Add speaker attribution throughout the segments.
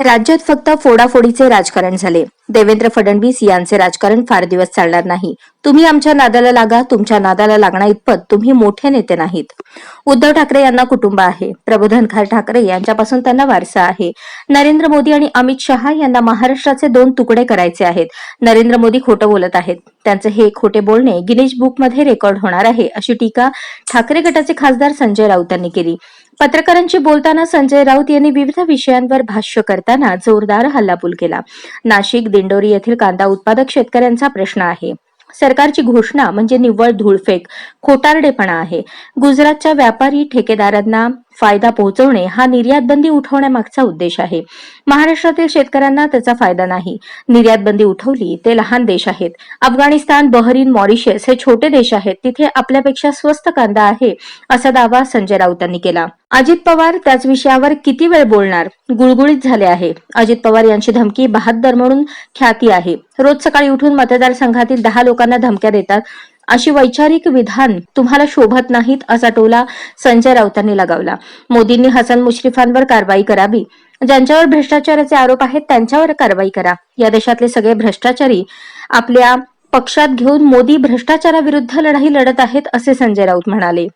Speaker 1: राज्यात फक्त फोडाफोडीचे राजकारण झाले. देवेंद्र फडणवीस यांचे राजकारण फार दिवस चालणार नाही. तुम्ही आमच्या नादाला लागा तुमच्या नादाला लागणार इतपत तुम्ही मोठे नेते नाहीत. उद्धव ठाकरे यांना कुटुंब आहे. प्रबोधनकार ठाकरे यांच्यापासून त्यांना वारसा आहे. नरेंद्र मोदी आणि अमित शहा यांना महाराष्ट्राचे दोन तुकडे करायचे आहेत. नरेंद्र मोदी खोटं बोलत आहेत. त्यांचे हे खोटे बोलणे गिनीज बुकमध्ये रेकॉर्ड होणार आहे अशी टीका ठाकरे गटाचे खासदार संजय राऊत यांनी केली. पत्रकारांशी बोलताना संजय राऊत यांनी विविध विषयांवर भाष्य करताना जोरदार हल्लाबोल केला. नाशिक दिंडोरी येथील कांदा उत्पादक शेतकऱ्यांचा प्रश्न आहे. सरकारची घोषणा म्हणजे निव्वळ धूळफेक खोटारडेपणा आहे. गुजरातच्या व्यापारी ठेकेदारांना फायदा पोहोचवणे हा निर्यात बंदी उठवण्यामागचा उद्देश आहे. महाराष्ट्रातील शेतकऱ्यांना त्याचा फायदा नाही. निर्यात बंदी उठवली ते लहान देश आहेत. अफगाणिस्तान बहरीन मॉरिशस हे छोटे देश आहेत. तिथे आपल्यापेक्षा स्वस्त कांदा आहे असा दावा संजय राऊतांनी केला. अजित पवार त्याच विषयावर किती वेळ बोलणार? गुळगुळीत झाले आहे. अजित पवार यांची धमकी बहादर म्हणून ख्याती आहे. रोज सकाळी उठून मतदारसंघातील दहा लोकांना धमक्या देतात. अशी वैचारिक विधान तुम्हाला शोभत नाहीत असा टोला संजय राऊतांनी लगावला. मोदींनी हसन मुश्रीफांवर कारवाई करावी. ज्यांच्यावर भ्रष्टाचाराचे आरोप आहेत त्यांच्यावर कारवाई करा. या देशातले सगळे भ्रष्टाचारी आपल्या पक्षात घेऊन मोदी भ्रष्टाचाराविरुद्ध लढाई लढत आहेत असे संजय राऊत म्हणाले.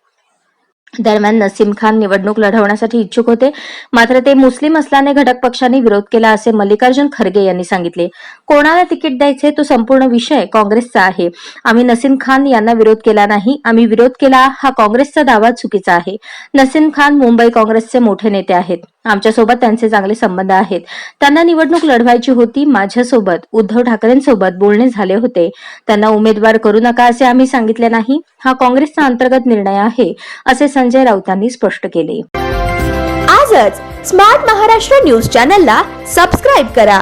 Speaker 1: दरम्यान नसीम खान निवडणूक लढवण्यासाठी इच्छुक होते. मात्र ते मुस्लिम असल्याने घटक पक्षांनी विरोध केला असे मल्लिकार्जुन खरगे यांनी सांगितले. कोणाला तिकीट द्यायचे तो संपूर्ण विषय काँग्रेसचा आहे. आम्ही नसीम खान यांना विरोध केला नाही. आम्ही विरोध केला हा काँग्रेसचा दावा चुकीचा आहे. नसीम खान मुंबई काँग्रेसचे मोठे नेते आहेत. आमच्यासोबत त्यांचे चांगले संबंध आहेत. त्यांना निवडणूक लढवायची होती माझ्यासोबत. उद्धव ठाकरेंसोबत बोलणे झाले होते. त्यांना उमेदवार करू नका असे आम्ही सांगितले नाही. हा काँग्रेसचा अंतर्गत निर्णय आहे असे संजय राऊतांनी स्पष्ट केले.
Speaker 2: आजच स्मार्ट महाराष्ट्र न्यूज चॅनलला सबस्क्राईब करा.